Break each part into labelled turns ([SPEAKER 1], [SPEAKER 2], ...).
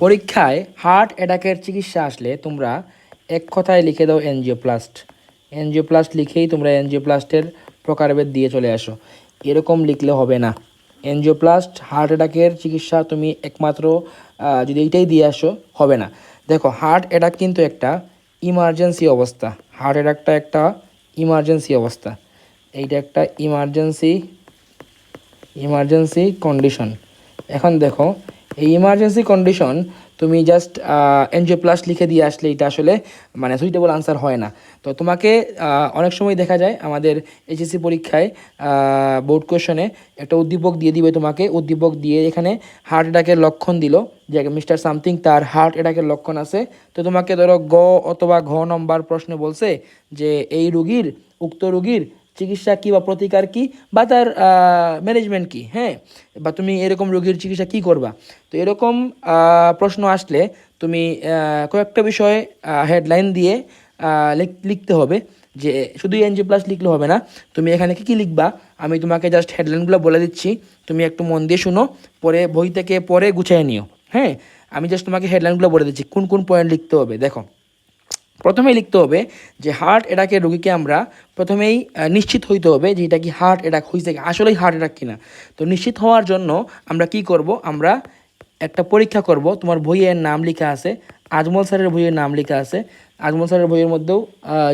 [SPEAKER 1] পরীক্ষায় হার্ট অ্যাটাকের চিকিৎসা আসলে তোমরা এক কথায় লিখে দাও এনজিওপ্লাস্ট। এনজিওপ্লাস্ট লিখেই তোমরা এনজিওপ্লাস্টের প্রকারভেদ দিয়ে চলে আসো। এরকম লিখলে হবে না। এনজিওপ্লাস্ট, হার্ট অ্যাটাকের চিকিৎসা তুমি একমাত্র যদি এইটাই দিয়ে আসো, হবে না। দেখো, হার্ট অ্যাটাক কিন্তু একটা ইমার্জেন্সি অবস্থা। হার্ট অ্যাটাকটা একটা ইমার্জেন্সি অবস্থা। এইটা একটা ইমার্জেন্সি ইমার্জেন্সি কন্ডিশন। এখন দেখো এই ইমার্জেন্সি কন্ডিশন তুমি জাস্ট এনজিওপ্লাস লিখে দিয়ে আসলে এটা আসলে মানে সুইটেবল আনসার হয় না। তো তোমাকে অনেক সময় দেখা যায় আমাদের এইচএসসি পরীক্ষায় বোর্ড কোয়েশনে একটা উদ্দীপক দিয়ে দিবে তোমাকে, উদ্দীপক দিয়ে এখানে হার্ট অ্যাটাকের লক্ষণ দিল, যে মিস্টার সামথিং তার হার্ট অ্যাটাকের লক্ষণ আছে। তো তোমাকে ধরো গ অথবা ঘ নম্বর প্রশ্নে বলছে যে এই রুগীর, উক্ত রুগীর চিকিৎসা কী বা প্রতিকার কী বা তার ম্যানেজমেন্ট কী হ্যাঁ? বা তুমি এরকম রোগীর চিকিৎসা কী করবা? তো এরকম প্রশ্ন আসলে তুমি কয়েকটা বিষয়ে হেডলাইন দিয়ে লিখতে হবে যে শুধু এনজি প্লাস লিখলে হবে না, তুমি এখানে কী কী লিখবা? আমি তোমাকে জাস্ট হেডলাইনগুলো বলে দিচ্ছি। তুমি একটু মন দিয়ে শুনো, পরে, বই থেকে পরে গুছিয়ে নিও হ্যাঁ? আমি জাস্ট তোমাকে হেডলাইনগুলো বলে দিচ্ছি, কোন কোন পয়েন্ট লিখতে হবে, দেখো। প্রথমেই লিখতে হবে যে হার্ট অ্যাটাকের রোগীকে আমরা প্রথমেই নিশ্চিত হইতে হবে যে এটা কি হার্ট অ্যাটাক হয়েছে আসলেই হার্ট অ্যাটাক কিনা। তো নিশ্চিত হওয়ার জন্য আমরা কি করব, আমরা একটা পরীক্ষা করব, তোমার বইয়ের নাম লেখা আছে, আজমল স্যারের বইয়ের নাম লেখা আছে, আজমল স্যারের বইয়ের মধ্যেও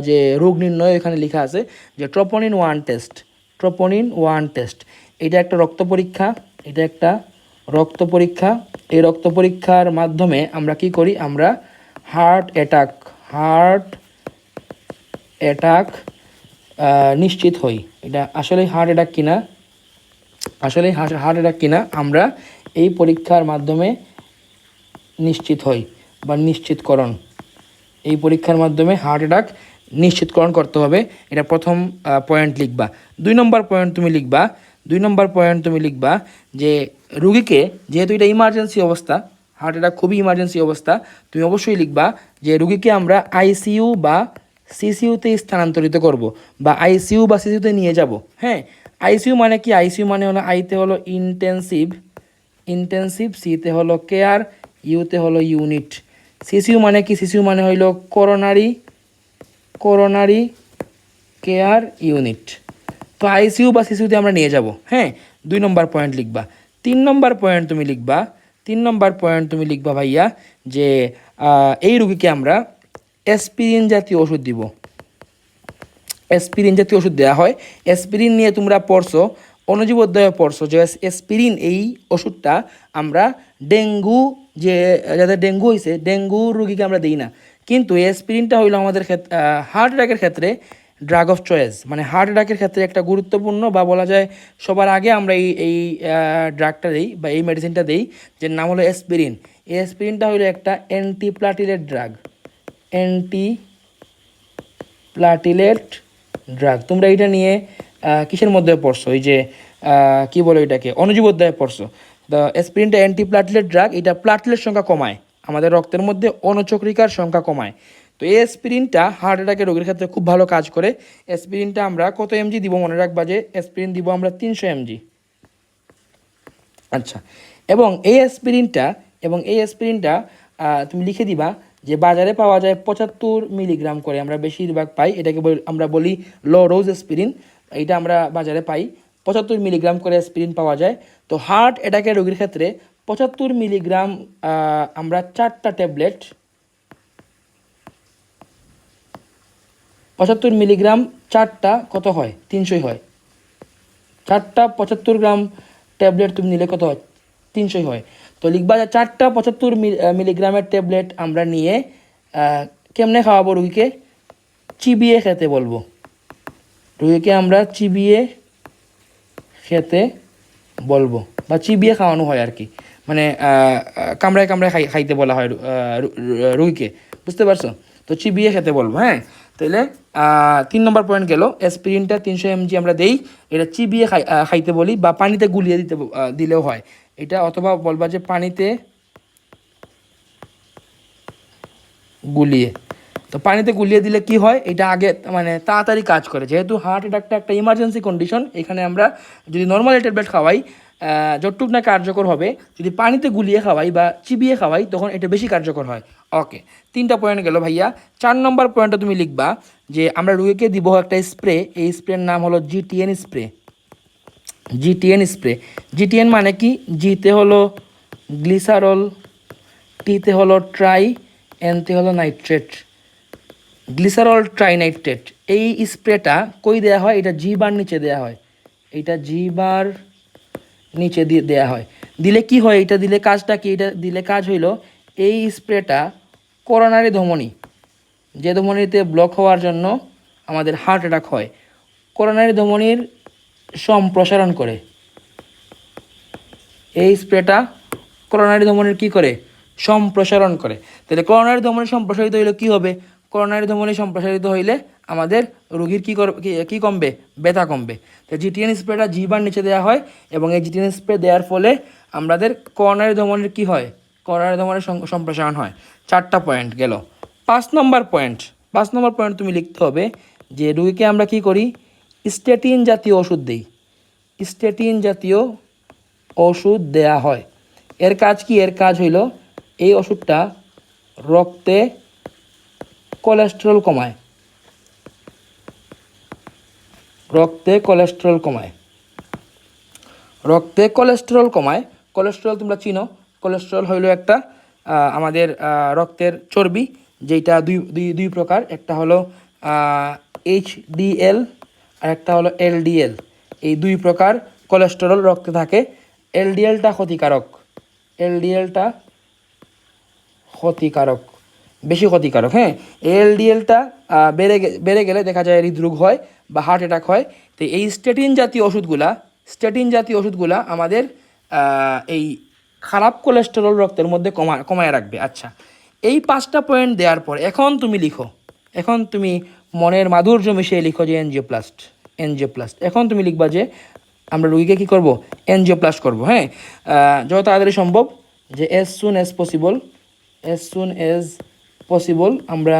[SPEAKER 1] যে রোগ নির্ণয় এখানে লেখা আছে, যে troponin one test troponin one test এটা একটা রক্ত পরীক্ষা, এটা একটা রক্ত পরীক্ষা, এই রক্ত পরীক্ষার মাধ্যমে আমরা কি করি, আমরা হার্ট অ্যাটাক হার্ট অ্যাটাক নিশ্চিত হই। এটা আসলে হার্ট অ্যাটাক কিনা? আসলে হার্ট অ্যাটাক কিনা? আমরা এই পরীক্ষার মাধ্যমে নিশ্চিত হই বা নিশ্চিতকরণ। এই পরীক্ষার মাধ্যমে হার্ট অ্যাটাক নিশ্চিতকরণ করতে হবে। এটা প্রথম পয়েন্ট লিখবা। দুই নম্বর পয়েন্ট তুমি লিখবা। দুই নম্বর পয়েন্ট তুমি লিখবা যে রুগীকে, যেহেতু এটা ইমার্জেন্সি অবস্থা হার্ট অ্যাটাক খুবই ইমার্জেন্সি অবস্থা তুমি অবশ্যই লিখবা যে রুগীকে আমরা আইসিইউ বা সিসিইউতে স্থানান্তরিত করব বা আইসিইউ বা সিসিউতে নিয়ে যাব হ্যাঁ আইসিইউ মানে কি আইসিইউ মানে হলো আইতে হলো ইন্টেন্সিভ ইন্টেন্সিভ সিতে হলো কেয়ার ইউতে হলো ইউনিট সিসিউ মানে কি সিসিউ মানে হইল করোনারি করোনারি কেয়ার ইউনিট তো আইসিইউ বা সিসিউতে আমরা নিয়ে যাব হ্যাঁ দুই নম্বর পয়েন্ট লিখবা তিন নম্বর পয়েন্ট তুমি লিখবা তিন নম্বর পয়েন্ট তুমি লিখবা ভাইয়া যে এই রুগীকে আমরা অ্যাসপিরিন জাতীয় ওষুধ দিব। অ্যাসপিরিন জাতীয় ওষুধ দেওয়া হয়। অ্যাসপিরিন নিয়ে তোমরা পড়ছো অনুজীব অধ্যায়ে পড়ছো যে অ্যাসপিরিন এই ওষুধটা আমরা ডেঙ্গু যে, যাদের ডেঙ্গু হয়েছে ডেঙ্গু রুগীকে আমরা দিই না। কিন্তু অ্যাসপিরিনটা হইল আমাদের ক্ষেত্রে হার্ট অ্যাটাকের ক্ষেত্রে ড্রাগ অফ চয়েস মানে হার্ট অ্যাটাকের ক্ষেত্রে একটা গুরুত্বপূর্ণ বা বলা যায় সবার আগে আমরা এই এই ড্রাগটা দিই বা এই মেডিসিনটা দিই যে নাম হলো অ্যাসপিরিন এই অ্যাসপিরিনটা হলো একটা antiplatelet drug anti platelet drug তোমরা এটা নিয়ে কিসের মধ্যে পড়ছো? এই যে কি বলে এটাকে অনুজীব অধ্যায়ে পড়ছো। দ্য অ্যাসপিরিনটা অ্যান্টি প্লাটিলেট ড্রাগ এটা প্লাটিলেট সংখ্যা কমায়। আমাদের রক্তের মধ্যে অনুচক্রিকার সংখ্যা কমায়। তো এই অ্যাসপিরিনটা হার্ট অ্যাটাকের রোগীর ক্ষেত্রে খুব ভালো কাজ করে। অ্যাসপিরিনটা আমরা কত এমজি দিব মনে রাখবা যে অ্যাসপিরিন দিব আমরা তিনশো এমজি আচ্ছা এবং এই অ্যাসপিরিনটা এবং এই অ্যাসপিরিনটা তুমি লিখে দিবা যে বাজারে পাওয়া যায় পঁচাত্তর মিলিগ্রাম করে, আমরা বেশিরভাগ পাই, এটাকে আমরা বলি লো রোজ অ্যাসপিরিন এটা আমরা বাজারে পাই, পঁচাত্তর মিলিগ্রাম করে অ্যাসপিরিন পাওয়া যায়। তো হার্ট অ্যাটাকের রোগীর ক্ষেত্রে পঁচাত্তর মিলিগ্রাম আমরা চারটা ট্যাবলেট পঁচাত্তর মিলিগ্রাম চারটা কত হয়? তিনশোই হয়। চারটা পঁচাত্তর গ্রাম ট্যাবলেট তুমি নিলে কত হয়? তিনশোই হয়। তো লিখবা যে চারটা পঁচাত্তর মিলিগ্রামের ট্যাবলেট আমরা নিয়ে কেমনে খাওয়াবো রুগীকে? চিবিয়ে খেতে বলব। রুগীকে আমরা চিবিয়ে খেতে বলব বা চিবিয়ে খাওয়ানো হয় আর কি। মানে কামড়ায় কামড়ায় খাই খাইতে বলা হয় রু- আহ, রু- রু- রুগীকে। বুঝতে পারছ? তো চিবিয়ে খেতে বলব হ্যাঁ? তাহলে তিন নম্বর পয়েন্ট গেল অ্যাসপিরিনটা তিনশো এমজি আমরা দেই, এটা চিবিয়ে খাই খাইতে বলি বা পানিতে গুলিয়ে দিতে দিলেও হয়। এটা অথবা বলবা যে পানিতে গুলিয়ে। তো পানিতে গুলিয়ে দিলে কি হয়? এটা আগে মানে তাড়াতাড়ি কাজ করে। যেহেতু হার্ট অ্যাটাকটা একটা ইমার্জেন্সি কন্ডিশন এখানে আমরা যদি নর্মাল ট্যাবলেট খাওয়াই যতটুক না কার্যকর হবে। যদি পানিতে গুলিয়ে খাওয়াই বা চিবিয়ে খাওয়াই, তখন এটা বেশি কার্যকর হয়। ওকে তিনটা পয়েন্ট গেল ভাইয়া। চার নম্বর পয়েন্টটা তুমি লিখবা যে আমরা রুগীকে দিব একটা স্প্রে এই স্প্রের নাম হলো GTN spray GTN spray GTN মানে কি? জিতে হলো গ্লিসারল টিতে হলো ট্রাই এনতে হলো নাইট্রেট গ্লিসারল ট্রাইনাইট্রেট এই স্প্রেটা কই দেওয়া হয়? এটা জি বার নিচে দেওয়া হয়। এটা জি বার নিচে দিয়ে দেওয়া হয়। দিলে কি হয়? এটা দিলে কাজটা কি? এটা দিলে কাজ হইল, এই স্প্রেটা করোনারি ধমনী। যে ধমনীতে ব্লক হওয়ার জন্য আমাদের হার্ট অ্যাটাক হয়। করোনারি ধমনীর সম্প্রসারণ করে। এই স্প্রেটা করোনারি ধমনির কি করে? সম্প্রসারণ করে। তাহলে করোনারি ধমনী সম্প্রসারিত হইলে কি হবে? করোনারি ধমনী সম্প্রসারিত হইলে আমাদের রোগীর কী কি- কমবে? ব্যথা কমবে। তো জিটিএন স্প্রেটা জিবার নিচে দেওয়া হয় এবং এই জিটিএন স্প্রে দেওয়ার ফলে আমাদের করোনারি ধমনীর কী হয়? করোনারি ধমনীর সম- সম্প্রসারণ হয়। চারটা পয়েন্ট গেল। পাঁচ নম্বর পয়েন্ট। পাঁচ নম্বর পয়েন্ট তুমি লিখতে হবে যে রুগীকে আমরা কি করি? স্টেটিন জাতীয় ওষুধ দিই। স্টেটিন জাতীয় ওষুধ দেয়া হয়। এর কাজ কি? এর কাজ হইল এই ওষুধটা রক্তে কোলেস্টেরল কমায়। রক্তে কোলেস্টেরল কমায়। রক্তে কোলেস্টেরল কমায় কোলেস্টেরল তোমরা চিনো কোলেস্টেরল হইল একটা আমাদের রক্তের চর্বি যেটা দুই দুই দুই প্রকার, একটা হলো এইচ ডিএল আর একটা হলো এলডিএল এই দুই প্রকার কোলেস্টেরল রক্তে থাকে। এলডিএলটা ক্ষতিকারক। এলডিএলটা ক্ষতিকারক। বেশি ক্ষতিকারক হ্যাঁ? এলডিএলটা বেড়ে বেড়ে গেলে দেখা যায় হৃদরোগ হয় বা হার্ট অ্যাটাক হয়। তো এই স্টেটিন জাতীয় ওষুধগুলা স্টেটিন জাতীয় ওষুধগুলা আমাদের এই খারাপ কোলেস্টেরল রক্তের মধ্যে কমা, কমায় রাখবে। আচ্ছা এই পাঁচটা পয়েন্ট দেওয়ার পর এখন তুমি লিখো। এখন তুমি মনের মাধুর্য মিশিয়ে লিখো যে এনজিওপ্লাস্ট এনজিওপ্লাস্ট এখন তুমি লিখবা যে আমরা রুগীকে কী করব? এনজিওপ্লাস্ট করব হ্যাঁ? যত তাড়াতাড়ি সম্ভব, যে as soon as possible as soon as possible আমরা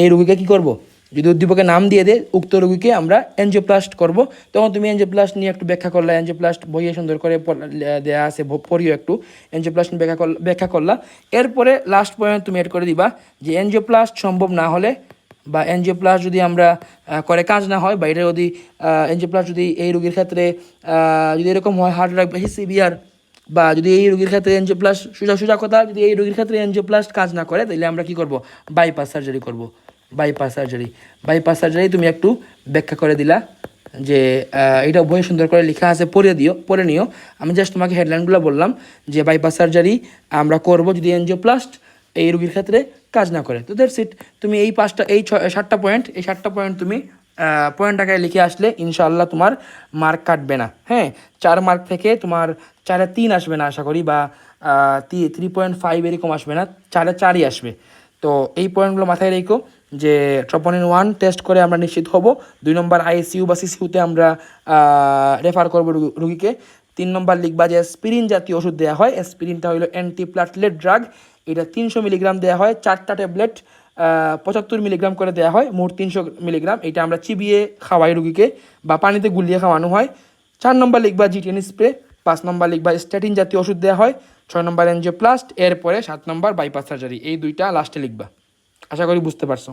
[SPEAKER 1] এই রুগীকে কী করব? যদি উদ্দীপকে নাম দিয়ে দেয়, উক্ত রুগীকে আমরা এনজিওপ্লাস্ট করব। তখন তুমি এনজিওপ্লাস্ট নিয়ে একটু ব্যাখ্যা করলা এনজিওপ্লাস্ট বইয়ে সুন্দর করে লে- দেয়া আছে পড়িও একটু। এনজিওপ্লাস্ট নিয়ে ব্যাখ্যা করলা ব্যাখ্যা করলা। এরপরে লাস্ট পয়েন্ট তুমি এড করে দিবা, যে এনজিওপ্লাস্ট সম্ভব না হলে বা এনজিওপ্লাস যদি আমরা করে কাজ না হয়, বা এটা যদি এনজিওপ্লাস যদি এই রোগীর ক্ষেত্রে যদি এরকম হয় হার্ট অ্যাটাক বেশি সিভিয়ার বা যদি এই রোগীর ক্ষেত্রে এনজিওপ্লাস সোজা সোজা কথা, যদি এই রোগীর ক্ষেত্রে এনজিওপ্লাস কাজ না করে তাহলে আমরা কি করব? বাইপাস সার্জারি করব। বাইপাস সার্জারি বাইপাস সার্জারি তুমি একটু ব্যাখ্যা করে দিলা যে এটা বই সুন্দর করে লেখা আছে, পড়ে দিও, পড়ে নিও। আমি জাস্ট তোমাকে হেডলাইনগুলো বললাম যে বাইপাস সার্জারি আমরা করব যদি এনজিওপ্লাস্ট এই রোগীর ক্ষেত্রে কাজ না করে। তো দ্যাটস ইট তুমি এই পাঁচটা, এই ছ, সাতটা পয়েন্ট এই সাতটা পয়েন্ট তুমি পয়েন্ট আকারে লিখে আসলে ইনশাআল্লাহ তোমার মার্ক কাটবে না। হ্যাঁ চার মার্ক থেকে তোমার চারে তিন আসবে না আশা করি, বা থ্রি পয়েন্ট ফাইভ এরকম আসবে না, চারে চারই আসবে। তো এই পয়েন্টগুলো মাথায় রেখো যে ট্রপনিন ওয়ান টেস্ট করে আমরা নিশ্চিত হব। দুই নম্বর আইসিইউ বা সিসিউতে আমরা রেফার করব রুগী- রুগীকে। তিন নম্বর লিখবা যে স্পিরিন জাতীয় ওষুধ দেওয়া হয়। স্পিরিনটা হলো অ্যান্টিপ্লাটলেট ড্রাগ এটা তিনশো মিলিগ্রাম দেওয়া হয়। চারটা ট্যাবলেট পঁচাত্তর মিলিগ্রাম করে দেওয়া হয়, মোট তিনশো মিলিগ্রাম। এটা আমরা চিবিয়ে খাওয়াই রুগীকে বা পানিতে গুলিয়ে খাওয়ানো হয়। চার নম্বর লিখবা জিটেন স্প্রে, পাঁচ নম্বর লিখবা স্ট্যাটিন জাতীয় ওষুধ দেওয়া হয়, ছয় নম্বর এনজিও এনজিওপ্লাস্ট, এরপরে সাত নম্বর বাইপাস সার্জারি। এই দুইটা লাস্টে লিখবা। আশা করি বুঝতে পারছ।